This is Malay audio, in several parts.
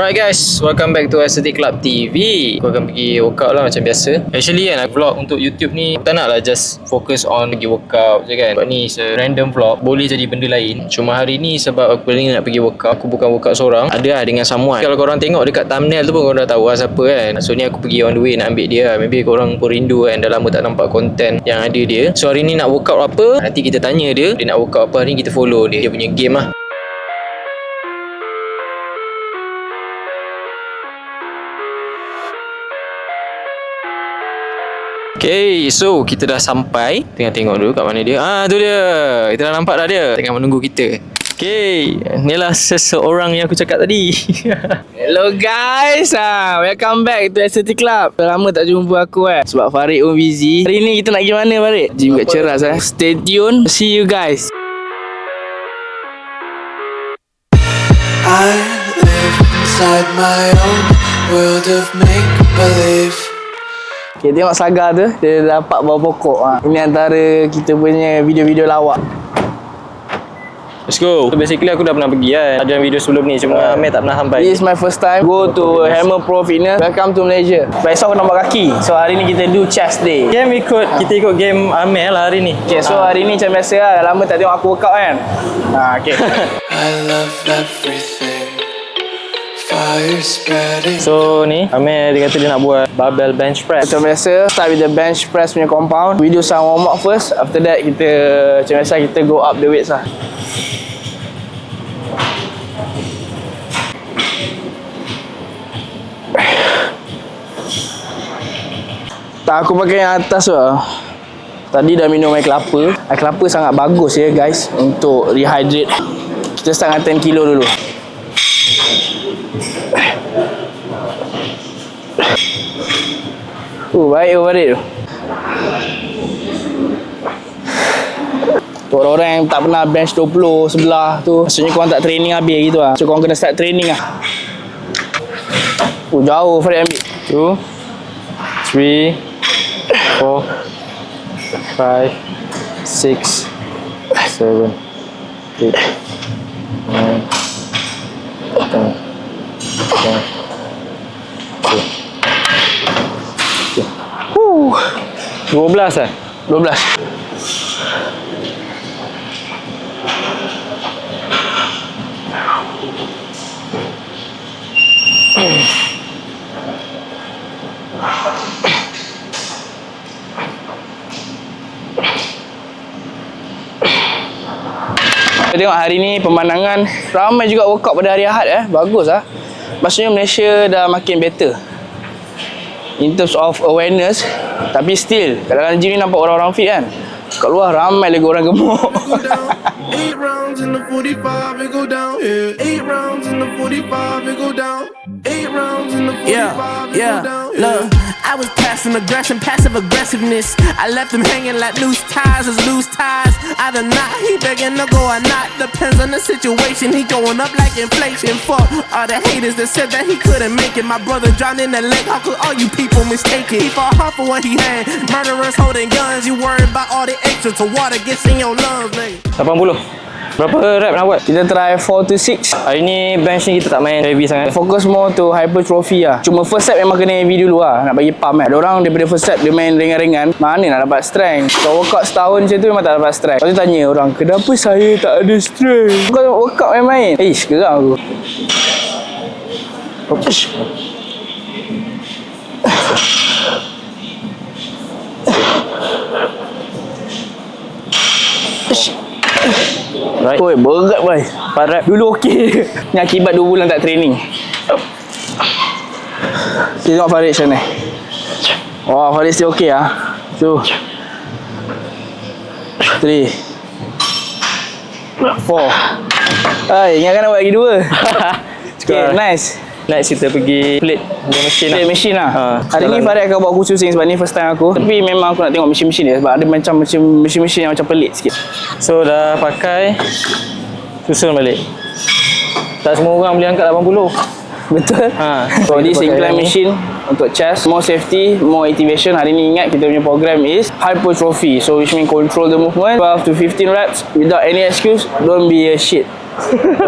Alright guys, welcome back to Aesthetic Club TV Aku akan pergi workout lah macam biasa. Actually kan, vlog untuk YouTube ni tak nak lah just focus on pergi workout je kan? Sebab ni a random vlog. Boleh jadi benda lain. Cuma hari ni sebab aku ni nak pergi workout Aku bukan workout seorang. Ada lah dengan someone. Kalau korang tengok dekat thumbnail tu pun korang dah tahu lah siapa kan? So ni aku pergi on the way nak ambil dia lah. Maybe korang pun rindu kan? Dah lama tak nampak konten yang ada dia. So hari ni nak workout apa? Nanti kita tanya dia. Dia nak workout apa hari ni kita follow dia. Dia punya game lah Okay, so kita dah sampai. Tengah tengok dulu kat mana dia. Ah, tu dia. Kita dah nampak dah dia. Tengah menunggu kita. Okay, inilah seseorang yang aku cakap tadi. Hello guys, ah, welcome back to SCT Club. Dah lama tak jumpa aku eh. Sebab Farid pun busy. Hari ni kita nak pergi mana Farid? Gym kat Ceras eh. Stay tune, see you guys. I live inside my own world of make Okay, tengok Saga tu Dia dapat bawah pokok. Ah. Ini antara kita punya video-video lawak. Let's go. So basically aku dah pernah pergi kan Ada video sebelum ni Cuma Amir tak pernah sampai This is my first time. Go to Hammer Pro Fitness. Welcome to Malaysia. Besok aku nampak kaki. So hari ni kita do chest day. Game ikut Kita ikut game Amir lah hari ni. Okay, so hari ni macam biasa lah. Dah lama tak tengok aku workout kan? Ha, okay. I love everything. So ni Amir dia kata dia nak buat Barbell bench press. Macam biasa Start with the bench press punya compound. We do some warm up first. After that kita Macam biasa kita go up the weights lah. Tak aku pakai yang atas tu lah. Tadi dah minum air kelapa. Air kelapa sangat bagus ya guys Untuk rehydrate. Kita start dengan 10 kilo dulu Oh, baik overrated tu? Untuk orang-orang yang tak pernah bench 20 sebelah tu Maksudnya korang tak training habis gitu lah. So korang kena start training lah. Oh jauh Farid ambil. 2 3 4 5 6 7 8 9 10 10 10 12 eh 12 Kita tengok hari ni pemandangan ramai juga workout pada hari Ahad eh. Bagus ah. Maksudnya Malaysia dah makin better. In terms of awareness Tapi still Kadang-kadang gym ni nampak orang-orang fit kan Kat luar ramai lagi orang gemuk go down. Eight rounds in the 45, it go down. Yeah. Eight rounds in the 45, it go down. Eight rounds in the 45, Yeah, it yeah. go down. Look, I was passing aggression, passive aggressiveness. I left him hanging like loose ties is loose ties. Either not, he begging to go or not. Depends on the situation. He going up like inflation. Fuck all the haters that said that he couldn't make it. My brother drowned in the lake. How could all you people mistake it? He fought hard for what he had. Murderers holding guns. You worried about all the extra to water gets in your lungs, nigga. 80 Berapa rep nak buat? Kita try 4 to 6 Hari ni bench ni kita tak main heavy sangat. Fokus more to hypertrophy lah. Cuma first set memang kena heavy dulu lah. Nak bagi pump kan. Ada orang daripada first set dia main ringan-ringan. Mana nak dapat strength? Kalau workout setahun macam tu memang tak dapat strength. Lepas tu tanya orang Kenapa saya tak ada strength? Kau workout main-main Ish geram aku. Ish. Right Oi, berat boy. 4 rep Dulu okey. Ni akibat 2 bulan tak training. Kita tengok Farid macam ni Wah Farid still okey ah. Tu. 3 4 Hai, ingatkan nak buat lagi dua. Okay, nice Next kita pergi plate Dia mesin Play lah machine lah Ha, Hari ni Farid akan buat khusus ni sebab ni first time aku Tapi memang aku nak tengok mesin-mesin dia Sebab ada macam mesin-mesin yang macam pelik sikit So dah pakai Susun balik Tak semua orang boleh angkat 80 Betul. Ha. So this pakai incline machine untuk chest, more safety, more activation. Hari ni ingat kita punya program is hypertrophy. So which mean control the movement 12 to 15 reps without any excuse. Don't be a shit.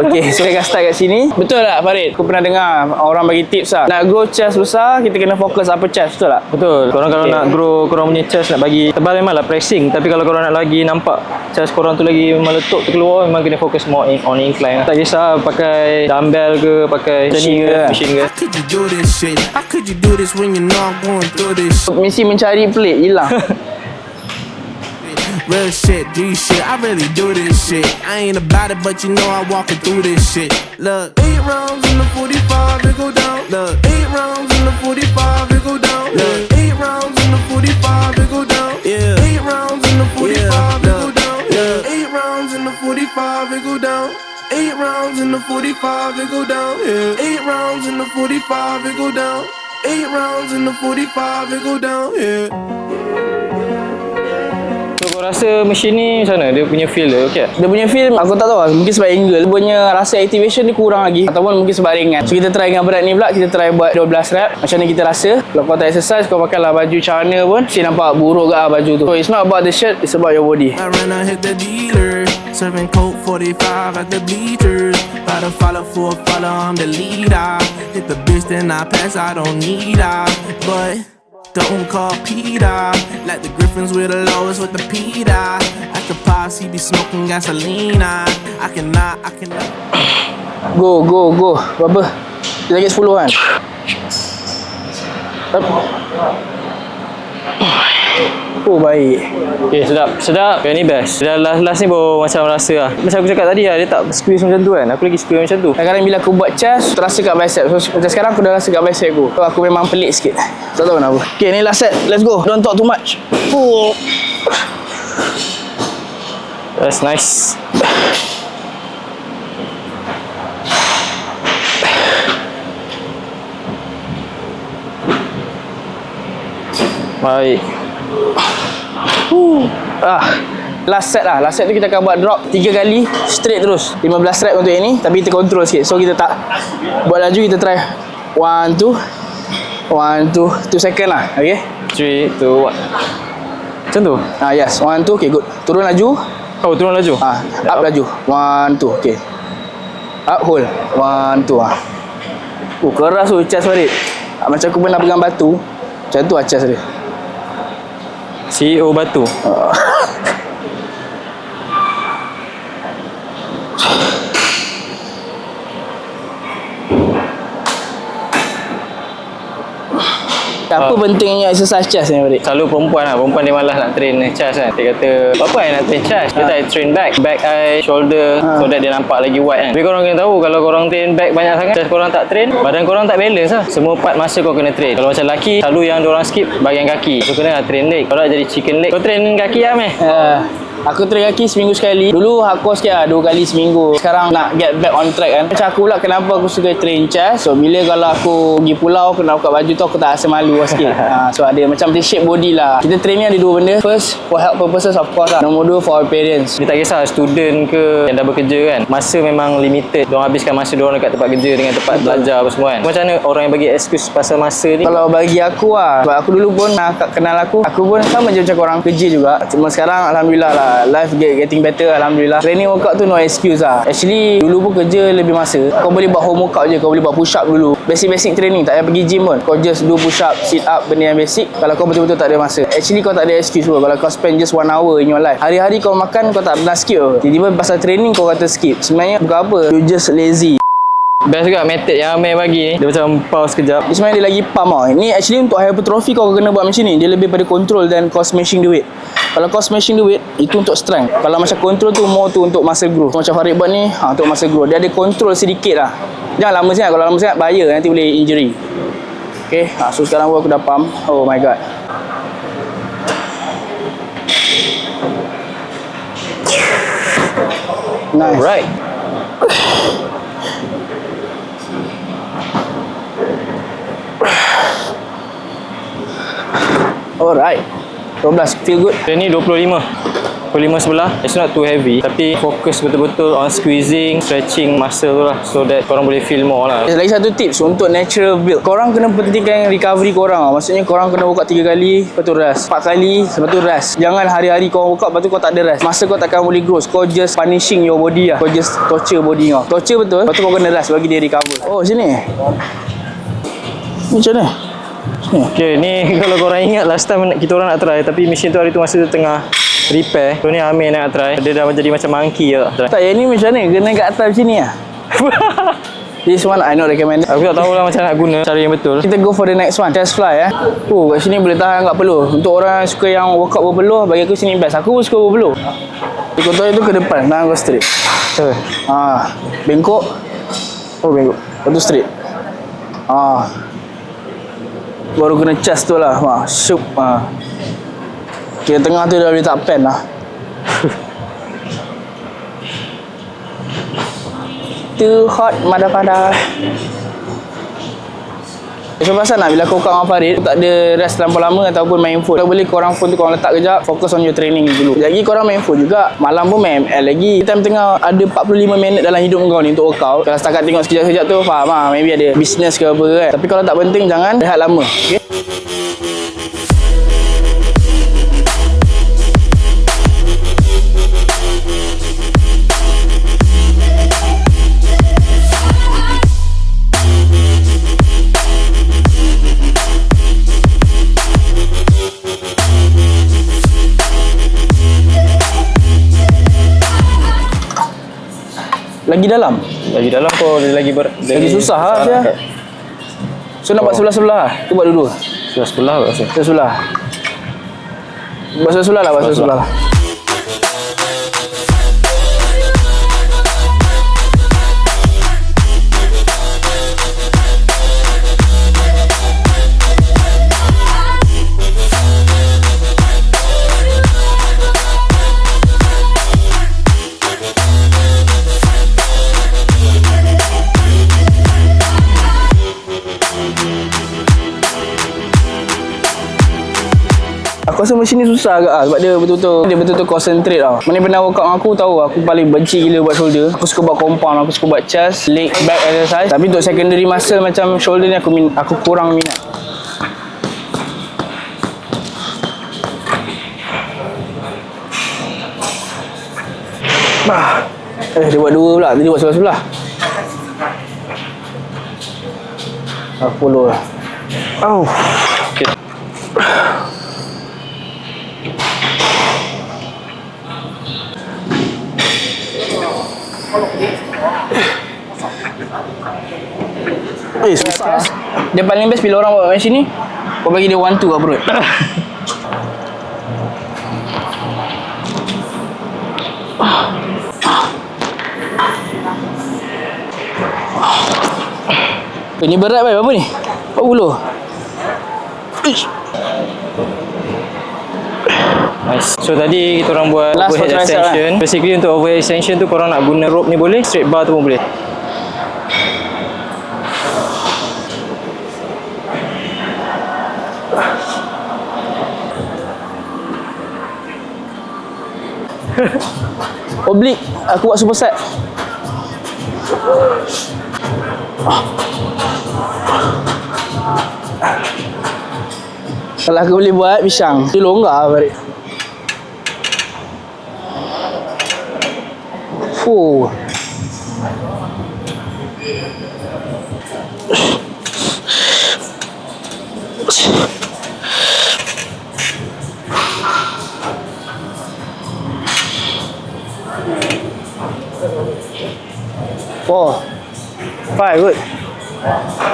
Okay, so kita akan start kat sini. Betul tak Farid? Aku pernah dengar orang bagi tips lah. Nak grow chest besar, kita kena fokus upper chest. Betul tak? Betul. Korang kalau Okay. nak grow korang punya chest nak bagi tebal memang lah pressing. Tapi kalau korang nak lagi nampak chest korang tu lagi meletup tu keluar memang kena fokus more in, on incline lah. Tak kisah pakai dumbbell ke, pakai Machine ke, ke. machine ke. Mesti mencari pelik, hilang. Real shit, G shit. I really do this shit. I ain't about it, but you know I'm walking through this shit. Look, Eight rounds in the 45, it go down. look, Eight rounds in the 45, it go down. Look. Eight rounds in the 45, it go down. Yeah. Eight rounds in the 45, Yeah, it go down. look. Eight rounds in the 45, it go down. Eight rounds in the 45, it go down. Yeah. Eight rounds in the 45, it go down. Eight rounds in the 45, it go down. Yeah. Rasa machine ni macam mana? Dia punya feel dia okey? Dia punya film aku tak tahu lah. Mungkin sebab angle Dia punya rasa activation dia kurang lagi Ataupun mungkin sebab ringan So kita try dengan berat ni pula Kita try buat 12 rep Macam mana kita rasa Kalau kau tak exercise Kau pakai lah baju celana pun Mesti nampak buruk ke lah baju tu So it's not about the shirt It's about your body I ran, I hit the dealer. Serving Coke 45 at the bleachers. About to follow for a follow, I'm the leader. Hit the bitch, then I pass, I don't need her. But don't call Peter. Like the Griffins with the lowest with the Peter. At the pops, he be smoking gasoline. I cannot, I cannot. Go go go Berapa? Lagi 10 kan Up. Oh baik Okay, sedap. Sedap. Yang ni best. Dah last-last ni baru macam rasa lah. Macam aku cakap tadi lah, dia tak squeeze macam tu kan. Aku lagi suka macam tu. Kadang-kadang bila aku buat chest Terasa kat bicep So macam sekarang aku dah rasa kat bicep aku So aku memang pelik sikit Tak tahu kenapa Okay ni last set Let's go Don't talk too much oh. That's nice. Baik. Ah, last set lah. Last set tu kita akan buat drop 3 kali straight terus. 15 rep untuk yang ni tapi kita control sikit. So kita tak buat laju kita try 1 2 1 2 2 second lah. Okay? 3, 2, 1. Macam tu? Ah yes, 1 2 okay good. Turun laju. Oh, turun laju? Ah, up laju. 1 2 okay. Up hold. 1 2 ah. Oh, keras tu chest Farid. Ah, macam aku pernah pegang batu. Macam tu lah chest dia. CEO Batu. Apa pentingnya exercise chest ni Farid? Selalu perempuan lah. Perempuan dia malas nak train chest kan. Dia kata Apa yang nak train chest? Dia tak train back. Back eye Shoulder. So that dia nampak lagi wide kan. Tapi korang kena tahu Kalau korang train back banyak sangat Chest korang tak train Badan korang tak balance lah. Semua part masa kau kena train. Kalau macam lelaki Selalu yang orang skip Bahagian kaki. So kena lah train leg. Kalau jadi chicken leg Kau train kaki lah meh. Uh, aku train kaki seminggu sekali. Dulu aku sikit lah, dua kali seminggu. Sekarang nak get back on track kan. Macam aku pula kenapa aku suka train chest. So bila kalau aku pergi pulau, kena buka baju tu aku tak rasa malu lah sikit. uh, so ada macam dia shape body lah. Kita train ni ada dua benda. First, for health purposes of course lah. Nombor dua, for appearance. Dia tak kisah student ke yang dah bekerja kan Masa memang limited Diorang habiskan masa diorang dekat tempat kerja Dengan tempat belajar apa semua kan Macam mana orang yang bagi excuse pasal masa ni Kalau bagi aku lah Sebab aku dulu pun nak kenal aku Aku pun sama je macam orang kerja juga Cuma sekarang Alhamdulillah lah Life get, getting better Alhamdulillah. Training workout tu no excuse lah. Actually dulu pun kerja lebih masa. Kau boleh buat home workout je Kau boleh buat push up dulu. Basic-basic training Tak payah pergi gym pun. Kau just do push up Sit up Benda yang basic. Kalau kau betul-betul tak ada masa. Actually kau tak ada excuse pun. Kalau kau spend just one hour in your life. Hari-hari kau makan Kau tak pernah skip. Tiba-tiba pasal training kau kata skip. Sebenarnya bukan apa. You just lazy Best juga method yang Amir bagi ni. Dia macam pause kejap Dia sebenarnya dia lagi pump tau. Ni actually untuk hypertrophy kau kena buat macam ni. Dia lebih pada control dan kau smashing the weight Kalau kau smashing the weight Itu untuk strength. Kalau macam control tu more tu untuk muscle growth Macam Farid buat ni ha, Untuk muscle growth Dia ada control sedikit lah. Jangan lama sangat. Kalau lama sangat bahaya. Nanti boleh injury. Okay ha, So sekarang aku dah pump. Oh my god. Nice. Alright Alright 12 Feel good Dia ni 25 pukul 5 sebelah it's not too heavy tapi fokus betul-betul on squeezing stretching muscle tu lah so that korang boleh feel more lah Lagi satu tips untuk natural build. Korang kena pentingkan recovery korang. Maksudnya korang kena workout 3 kali, lepas tu rest. 4 kali, lepas tu rest. Jangan hari-hari kau workout, lepas tu kau tak ada rest. Masa kau takkan boleh grow. Kau just punishing your body lah. Kau just torture body kau. Torture betul, lepas tu kau kena rest bagi dia recover. Oh, sini. Ni macam mana? Okay, ni kalau korang ingat last time kita orang nak try tapi mesin tu hari tu masa tu tengah repair. So ni Amir nak try. Dia dah jadi macam monkey je tak try. Tak, yang ni macam mana? Kena kat atas macam ni lah. This one I not recommend. Aku tak tahu lah macam nak guna cara yang betul. Kita go for the next one. Chest fly eh. Oh, kat sini boleh tahan kat peluh. Untuk orang yang suka yang workout berpeluh, bagi aku sini best. Aku pun suka berpeluh. Contoh itu ke depan, tahan kau straight. Ha, bengkok. Oh, bengkok. Lepas tu straight. Ha. Baru kena chest tu lah. Ha, shoot. Ha. Kira tengah tu dah boleh tak pen lah. Too hot, mada-pada. So pasal nak bila kau dengan Farid Tak ada rest terlampau lama ataupun main phone. Kalau boleh korang phone tu korang letak kejap Fokus on your training dulu. Lagi korang main phone juga Malam pun main. ML lagi Time tengah ada 45 minit dalam hidup kau ni untuk workout Kalau setakat tengok sekejap-sekejap tu faham lah Maybe ada business ke apa kan. Tapi kalau tak penting jangan rehat lama okay? Lagi dalam? Lagi dalam kau dia lagi ber, Lagi susah lah saya. So nak buat sebelah-sebelah lah? Tu buat dulu? Sebelah sebelah aku rasa. Sebelah-sebelah. Buat sebelah-sebelah lah Buat sebelah-sebelah lah Rasa mesin ni susah agak lah Sebab dia betul-betul Dia betul-betul concentrate tau. Mana pernah workout aku tahu. Aku paling benci gila buat shoulder. Aku suka buat compound Aku suka buat chest Leg back exercise. Tapi untuk secondary muscle macam shoulder ni Aku min aku kurang minat. Eh dia buat dua pula. Tadi buat sebelah-sebelah. Aku follow lah Oh Okay. Eh susah Dia paling best bila orang buat macam ni Kau bagi dia one two kat perut Eh, ni berat baik apa ni? 40 Ish. Nice. So tadi kita orang buat Last overhead extension. Basically untuk overhead extension tu korang nak guna rope ni boleh, straight bar tu pun boleh. Oblique Aku buat superset Kalau aku boleh buat pisang Dia longgar balik Fuh Four. Five, good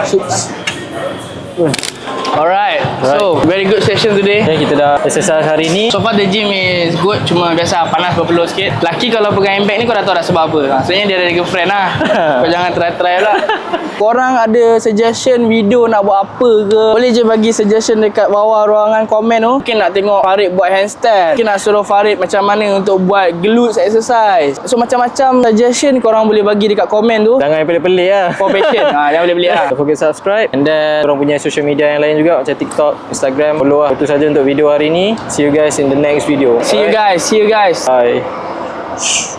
Six. Good Alright, so very good session today. Okay, kita dah exercise hari ni. So far the gym is good Cuma biasa panas berpeluh sikit. Laki kalau pegang impact ni kau dah tahu dah sebab apa. Maksudnya dia ada girlfriend lah. Kau jangan try-try lah. Korang ada suggestion video nak buat apa ke? Boleh je bagi suggestion dekat bawah ruangan komen tu Mungkin nak tengok Farid buat handstand. Mungkin nak suruh Farid macam mana untuk buat glutes exercise. So macam-macam suggestion korang boleh bagi dekat komen tu. Jangan yang pelik-pelik lah. For passion. Ha, Jangan beli lah. Don't forget subscribe. And then korang punya social media yang lain juga Macam TikTok Instagram. Follow lah. Itu saja untuk video hari ni. See you guys in the next video. See you guys. See you guys. Bye.